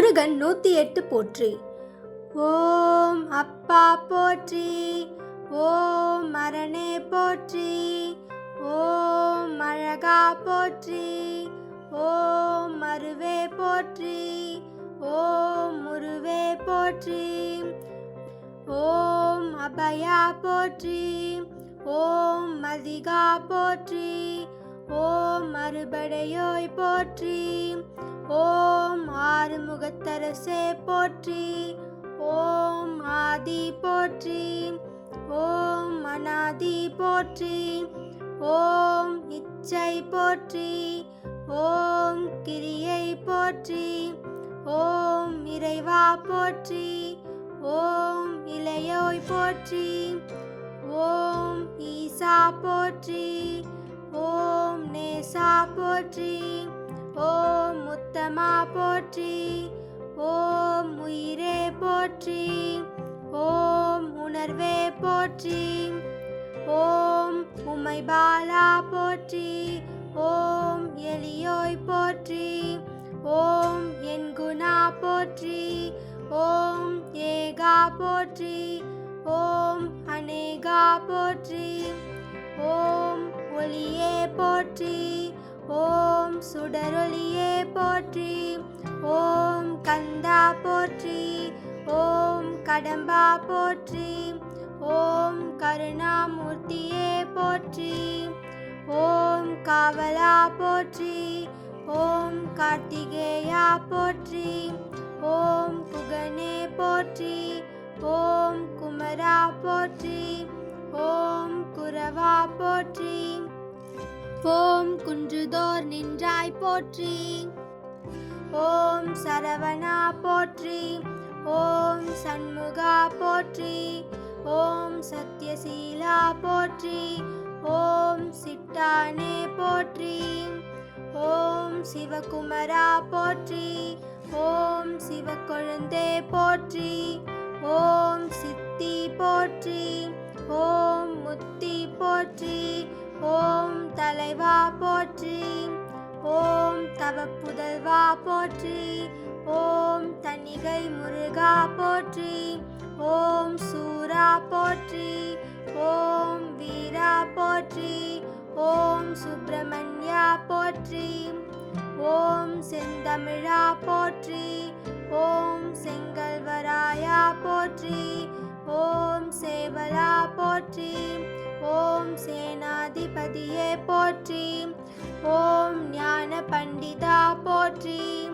முருகன் நூற்றி எட்டு போற்றி. ஓம் அப்பா போற்றி ஓம் மரணே போற்றி ஓம் அழகா போற்றி ஓம் மருவே போற்றி ஓம் முருவே போற்றி ஓம் அபயா போற்றி ஓம் மதிகா போற்றி ஓம் மறுபடையோய் போற்றி. ஓம் ஆறுமுகத்தரசே போற்றி. ஓம் ஆதி போற்றி. ஓம் அனாதி போற்றி. ஓம் இச்சை போற்றி. ஓம் கிரியை போற்றி. ஓம் இறைவா போற்றி. ஓம் இளையோய் போற்றி. ஓம் ஈசா போற்றி. ஓம் நேசா போற்றி ஓம் முத்தமா போற்றி ஓம் உயிரே போற்றி ஓம் உணர்வே போற்றி ஓம் உமை பாலா போற்றி ஓம் எலியோய் போற்றி ஓம் என் குணா போற்றி ஓம் ஏகா போற்றி ஓம் அநேகா போற்றி ஓம் ஒளியே போற்றி ஓம் சுடரொளியே போற்றி ஓம் கந்தா போற்றி ஓம் கடம்பா போற்றி ஓம் கருணாமூர்த்தியே போற்றி ஓம் காவலா போற்றி ஓம் கார்த்திகேயா போற்றி ஓம் புகனே போற்றி ஓம் குமரா போற்றி ஓம் குரவா போற்றி போம் குன்றுதோர் நின்றாய் போற்றி. ஓம் சரவணா போற்றி. ஓம் சண்முகா போற்றி. ஓம் சத்யசீலா போற்றி. ஓம் சிட்டானே போற்றி. ஓம் சிவகுமரா போற்றி. ஓம் சிவக்கொழுந்தே போற்றி. ஓம் சித்தி போற்றி. ஓம் முத்தி போற்றி. ஓம் தலைவா போற்றி ஓம் தவப்புதல்வா போற்றி ஓம் தணிகை முருகா போற்றி ஓம் சூரா போற்றி ஓம் வீரா போற்றி ஓம் சுப்பிரமணியா போற்றி ஓம் செந்தமிழா போற்றி ஓம் செங்கல்வராயா போற்றி ஓம் சேவலா போற்றி ஓம் சேனா போற்றி. ஓம் ஞான பண்டிதா போற்றி.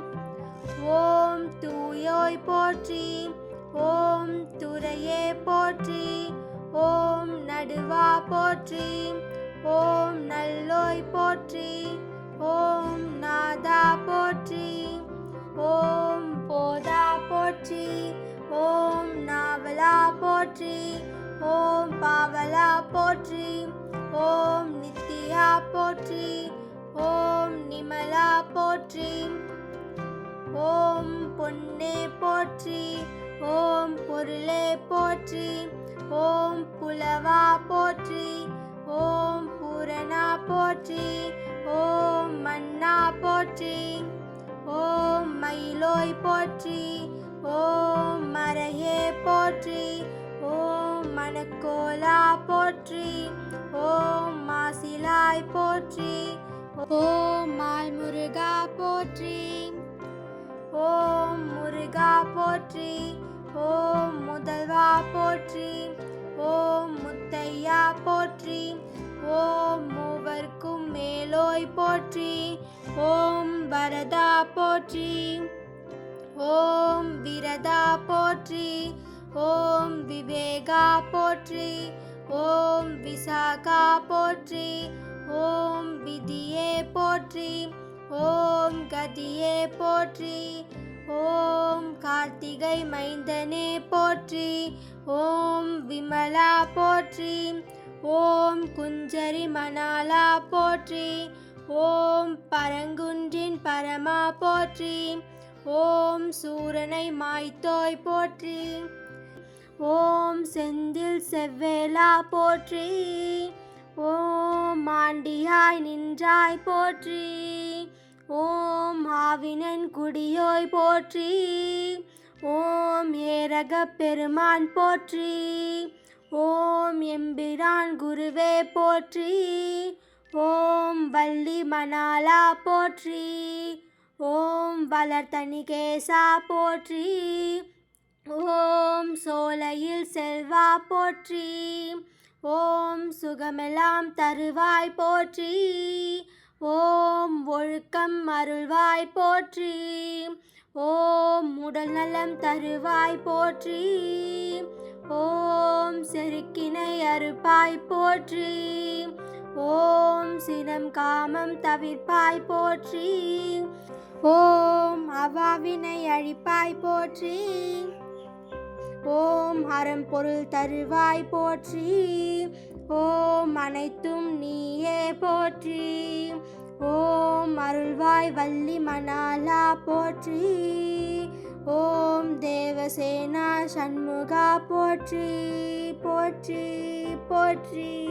ஓம் தூயோய் போற்றி. ஓம் துறையே போற்றி. ஓம் நடுவா போற்றி. ஓம் நல்லோய் போற்றி. ஓம் நாதா போற்றி. ஓம் போதா போற்றி. ஓம் நாவலா போற்றி. ஓம் பாவலா போற்றி. ஓம் நித்யா போற்றி ஓம் நிமலா போற்றி ஓம் பொன்னே போற்றி ஓம் பொருளே போற்றி ஓம் புலவா போற்றி ஓம் பூரணா போற்றி ஓம் மன்னா போற்றி ஓம் மயிலோய் போற்றி ஓம் மரையே போற்றி வானக்கோலா போற்றி. ஓம் மாசிலாய் போற்றி. ஓம் மால் முருகா போற்றி. ஓம் முருகா போற்றி. ஓம் முதல்வா போற்றி. ஓம் முத்தையா போற்றி. ஓம் மூவர்க்கும் மேலோய் போற்றி. ஓம் வரதா போற்றி. ஓம் விரதா போற்றி. ஓம் விவேகா போற்றி ஓம் விசாகா போற்றி ஓம் விதியே போற்றி ஓம் கதியே போற்றி ஓம் கார்த்திகை மைந்தனே போற்றி ஓம் விமலா போற்றி ஓம் குஞ்சரி மணாலா போற்றி ஓம் பரங்குன்றின் பரமா போற்றி ஓம் சூரனை மாய்த்தோய் போற்றி. செந்தில் செவ்வேலா போற்றி. ஓம் மாண்டியாய் நின்றாய் போற்றி. ஓம் ஆவினன் குடியோய் போற்றி. ஓம் ஏரக பெருமான் போற்றி. ஓம் எம்பிரான் குருவே போற்றி. ஓம் வள்ளி மணாலா போற்றி. ஓம் வளர்த்தனிகேசா போற்றி. ஓம் சோலையில் செல்வா போற்றி. ஓம் சுகமெல்லாம் தருவாய் போற்றி. ஓம் ஒழுக்கம் அருள்வாய் போற்றி. ஓம் உடல் நலம் தருவாய் போற்றி. ஓம் செருக்கினை அறுப்பாய் போற்றி. ஓம் சினம் காமம் தவிர்ப்பாய் போற்றி. ஓம் அவாவினை அழிப்பாய் போற்றி. ஓம் அறம் பொருள் தருவாய் போற்றி. ஓம் அனைத்தும் நீயே போற்றி. ஓம் அருள்வாய் வள்ளி மணாலா போற்றி. ஓம் தேவசேனா சண்முகா போற்றி. போற்றி போற்றி.